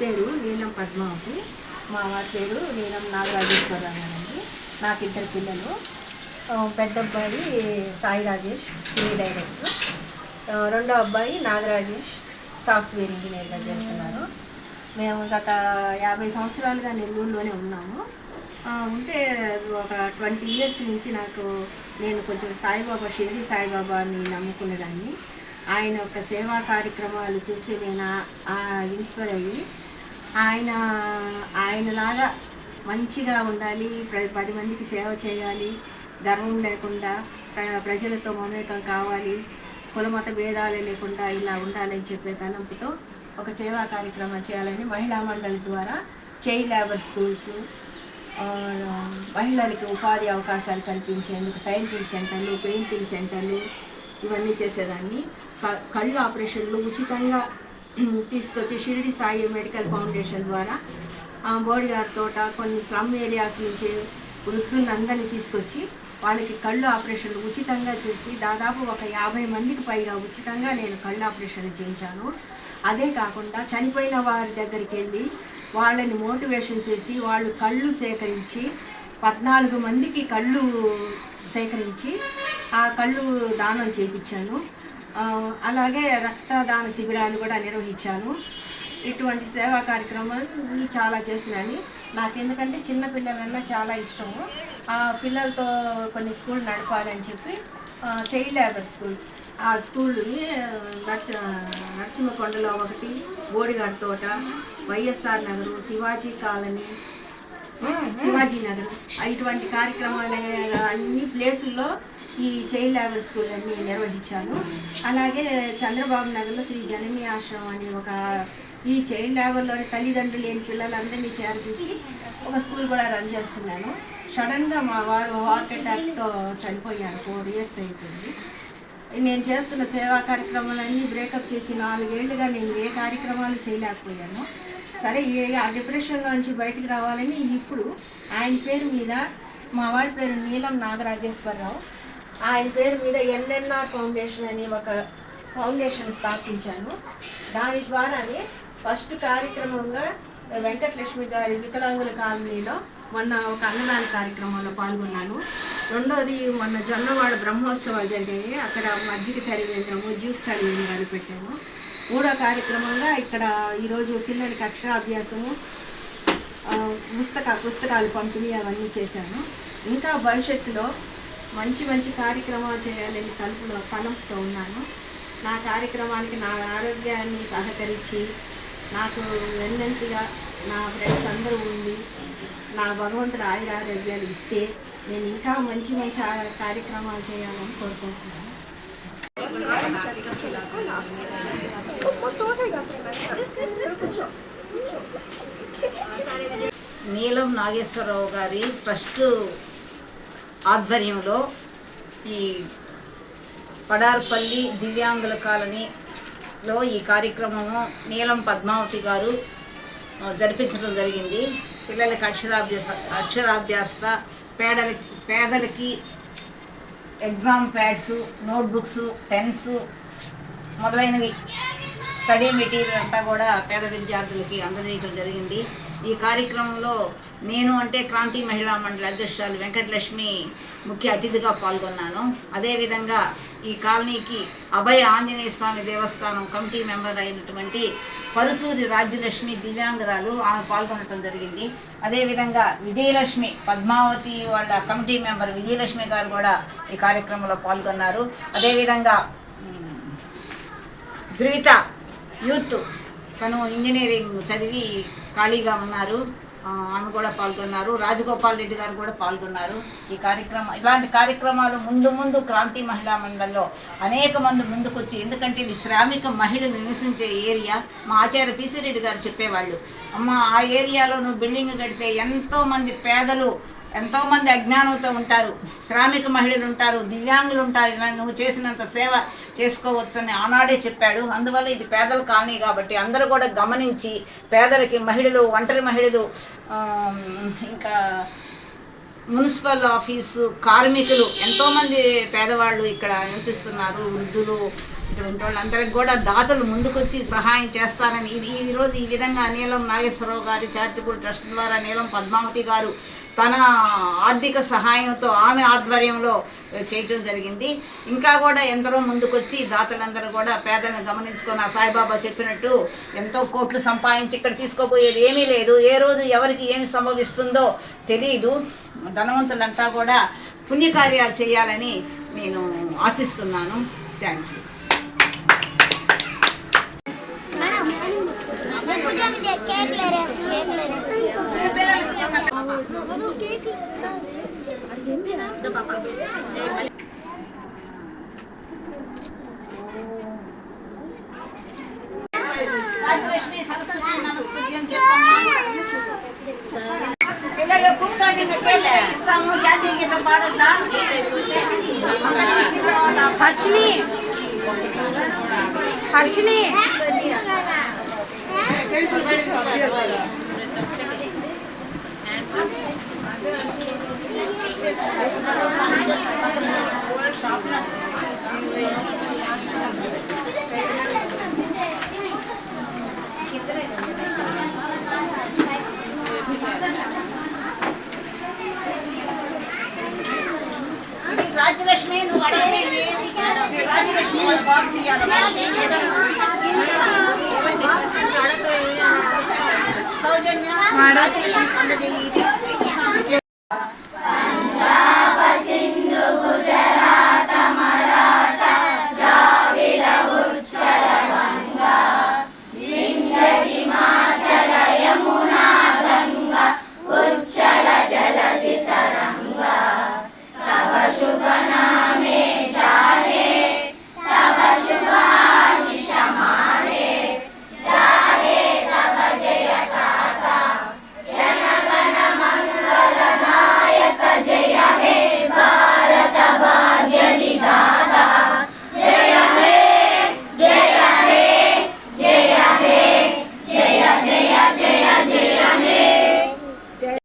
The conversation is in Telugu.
పేరు నీలం పద్మావతి. మా వారి పేరు నీలం నాగరాజేశ్వరరావు అండి. నాకు ఇద్దరు పిల్లలు. పెద్ద అబ్బాయి సాయి రాజేష్ సినీ డైరెక్టర్. రెండో అబ్బాయి నాగరాజేష్ సాఫ్ట్వేర్ ఇంజనీర్గా చేస్తున్నారు. మేము గత యాభై సంవత్సరాలుగా నెల్లూరులోనే ఉన్నాము. ఉంటే ఒక ట్వంటీ ఇయర్స్ నుంచి నాకు నేను కొంచెం సాయిబాబా షిరిడి సాయిబాబాని నమ్ముకునేదాన్ని. ఆయన యొక్క సేవా కార్యక్రమాలు చూసి నేను ఇన్స్పైర్ అయ్యి ఆయన ఆయనలాగా మంచిగా ఉండాలి ప్ర- పది మందికి సేవ చేయాలి గర్వం లేకుండా ప్రజలతో మమేకం కావాలి కులమత భేదాలు లేకుండా ఇలా ఉండాలని చెప్పే తలంపుతో ఒక సేవా కార్యక్రమం చేయాలని మహిళా మండలి ద్వారా చైల్డ్ లేబర్ స్కూల్స్ మహిళలకి ఉపాధి అవకాశాలు కల్పించేందుకు టైలరింగ్ సెంటర్లు పెయింటింగ్ సెంటర్లు ఇవన్నీ చేసేదాన్ని. క- కళ్ళు ఆపరేషన్లు ఉచితంగా తీసుకొచ్చి షిరిడి సాయి మెడికల్ ఫౌండేషన్ ద్వారా ఆ, బోడిగాడ్ తోట కొన్ని స్లమ్ ఏరియాస్ నుంచి వృద్ధులందరినీ తీసుకొచ్చి వాళ్ళకి కళ్ళు ఆపరేషన్లు ఉచితంగా చేసి దాదాపు ఒక యాభై మందికి పైగా ఉచితంగా నేను కళ్ళు ఆపరేషన్లు చేయించాను. అదే కాకుండా చనిపోయిన వారి దగ్గరికి వెళ్ళి వాళ్ళని మోటివేషన్ చేసి వాళ్ళు కళ్ళు సేకరించి పద్నాలుగు మందికి కళ్ళు సేకరించి ఆ కళ్ళు దానం చేయించాను. అలాగే రక్తదాన శిబిరాలు కూడా నిర్వహించాను. ఇటువంటి సేవా కార్యక్రమాలు చాలా చేస్తున్నాను నాకు ఎందుకంటే చిన్న పిల్లలన్నా చాలా ఇష్టము. ఆ పిల్లలతో కొన్ని స్కూల్ నడపాలని చెప్పి చైల్డ్ లేబర్ స్కూల్. ఆ స్కూల్ని నర్సి నరసింహకొండలో ఒకటి బోడిగాడ్ తోట వైఎస్ఆర్ నగరు శివాజీ కాలనీ శివాజీ నగర్. ఇటువంటి కార్యక్రమాలు అన్ని ప్లేసుల్లో ఈ చైల్డ్ లేబర్ స్కూల్ అన్ని నిర్వహించాను. అలాగే చంద్రబాబు నగర్లో శ్రీ జనమి ఆశ్రమం అని ఒక ఈ చైల్డ్ లేబర్లోని తల్లిదండ్రులు లేని పిల్లలందరినీ చేరదీసి ఒక స్కూల్ కూడా రన్ చేస్తున్నాను. సడన్గా మా వారు హార్ట్ అటాక్తో చనిపోయారు. ఫోర్ ఇయర్స్ అయిపోయింది. నేను చేస్తున్న సేవా కార్యక్రమాలన్నీ బ్రేకప్ చేసి నాలుగేళ్ళుగా నేను ఏ కార్యక్రమాలు చేయలేకపోయాను. సరే ఏ ఆ డిప్రెషన్లోంచి బయటికి రావాలని ఇప్పుడు ఆయన పేరు మీద మా వారి పేరు నీలం నాగరాజేశ్వరరావు. ఆయన పేరు మీద ఎన్ఎన్ఆర్ ఫౌండేషన్ అని ఒక ఫౌండేషన్ స్థాపించాను. దాని ద్వారానే ఫస్ట్ కార్యక్రమంగా వెంకటలక్ష్మి గారి వికలాంగుల కాలనీలో మొన్న ఒక అన్నదాన కార్యక్రమంలో పాల్గొన్నాను. రెండోది మొన్న జొన్నవాడ బ్రహ్మోత్సవాలు జరిగాయి. అక్కడ మజ్జిగ చలివేంద్రము జ్యూస్ చలివేంద్రాలు పెట్టాము. మూడో కార్యక్రమంగా ఇక్కడ ఈరోజు పిల్లలకి అక్షరాభ్యాసము పుస్తక పుస్తకాలు పంపిణీ అవన్నీ చేశాను. ఇంకా భవిష్యత్తులో మంచి మంచి కార్యక్రమాలు చేయాలని తలుపులో తలంపుతో ఉన్నాను. నా కార్యక్రమానికి నా ఆరోగ్యాన్ని సహకరించి నాకు వెన్నంటిగా నా ఫ్రెండ్స్ అందరూ ఉండి నా భగవంతుడు ఆయుర ఆరోగ్యాలు ఇస్తే నేను ఇంకా మంచి మంచి ఆ- కార్యక్రమాలు చేయాలని కోరుకుంటున్నాను. నీలం నాగేశ్వరరావు గారి ట్రస్ట్ ఆధ్వర్యంలో ఈ పడార్పల్లి దివ్యాంగుల కాలనీలో ఈ కార్యక్రమము నీలం పద్మావతి గారు జరిపించడం జరిగింది. పిల్లలకి అక్షరాభ్యాస అక్షరాభ్యాసత పేదలకి పేదలకి ఎగ్జామ్ ప్యాడ్స్ నోట్బుక్స్ పెన్స్ మొదలైనవి స్టడీ మెటీరియల్ అంతా కూడా పేద విద్యార్థులకి అందజేయటం జరిగింది. ఈ కార్యక్రమంలో నేను అంటే క్రాంతి మహిళా మండలి అధ్యక్షురాలు వెంకటలక్ష్మి ముఖ్య అతిథిగా పాల్గొన్నాను. అదేవిధంగా ఈ కాలనీకి అభయ ఆంజనేయ స్వామి దేవస్థానం కమిటీ మెంబర్ అయినటువంటి పరుచూరి రాజ్యలక్ష్మి దివ్యాంగురాలు ఆమె పాల్గొనడం జరిగింది. అదేవిధంగా విజయలక్ష్మి పద్మావతి వాళ్ళ కమిటీ మెంబర్ విజయలక్ష్మి గారు కూడా ఈ కార్యక్రమంలో పాల్గొన్నారు. అదేవిధంగా ధృవిత యూత్. తను ఇంజనీరింగ్ చదివి ఖాళీగా ఉన్నారు. ఆమె కూడా పాల్గొన్నారు. రాజగోపాల్ రెడ్డి గారు కూడా పాల్గొన్నారు. ఈ కార్యక్రమం ఇలాంటి కార్యక్రమాలు ముందు ముందు క్రాంతి మహిళా మండలిలో అనేక మంది ముందుకొచ్చి ఎందుకంటే ఇది శ్రామిక మహిళలు నివసించే ఏరియా. మా ఆచార్య పిసి రెడ్డి గారు చెప్పేవాళ్ళు అమ్మ ఆ ఏరియాలో నువ్వు బిల్డింగ్ కడితే ఎంతోమంది పేదలు ఎంతో మంది అజ్ఞానంతో ఉంటారు శ్రామిక మహిళలు ఉంటారు దివ్యాంగులు ఉంటారు ఇలా నువ్వు చేసినంత సేవ చేసుకోవచ్చని ఆనాడే చెప్పాడు. అందువల్ల ఇది పేదల కాలనీ కాబట్టి అందరూ కూడా గమనించి పేదలకి మహిళలు ఒంటరి మహిళలు ఇంకా మున్సిపల్ ఆఫీసు కార్మికులు ఎంతోమంది పేదవాళ్ళు ఇక్కడ నివసిస్తున్నారు వృద్ధులు ఇటువంటి వాళ్ళందరికి వాళ్ళందరికీ కూడా దాతలు ముందుకొచ్చి సహాయం చేస్తారని ఇది ఈరోజు ఈ విధంగా నీలం నాగేశ్వరరావు గారి చారిటబుల్ ట్రస్ట్ ద్వారా నీలం పద్మావతి గారు తన ఆర్థిక సహాయంతో ఆమె ఆధ్వర్యంలో చేయటం జరిగింది. ఇంకా కూడా ఎందరో ముందుకొచ్చి దాతలందరూ కూడా పేదలను గమనించుకొని ఆ సాయిబాబా చెప్పినట్టు ఎంతో కోట్లు సంపాదించి ఇక్కడ తీసుకోపోయేది ఏమీ లేదు. ఏ రోజు ఎవరికి ఏమి సంభవిస్తుందో తెలియదు ధనవంతులంతా కూడా పుణ్యకార్యాలు చేయాలని నేను ఆశిస్తున్నాను. Thank you. రాజలక్ష్మి సరస్వతి నమస్తుభ్యం చెప్పమ్మా పిల్లలు కూర్చోండి ఇంకా కేక్ ఇస్తాము జాతీయ గీతం పాడొద్దా అందరూ వచ్చిన Thank you. తర్వాత హర్షిని హర్షిని ఇది రాజ్యలక్ష్మి నువ్వు అడగలేదు రాజ్యలక్ష్మి వాళ్ళ బాబుని ఇవ్వాలి. సౌజన్య రాజ్యలక్ష్మి అందజేయి ఇది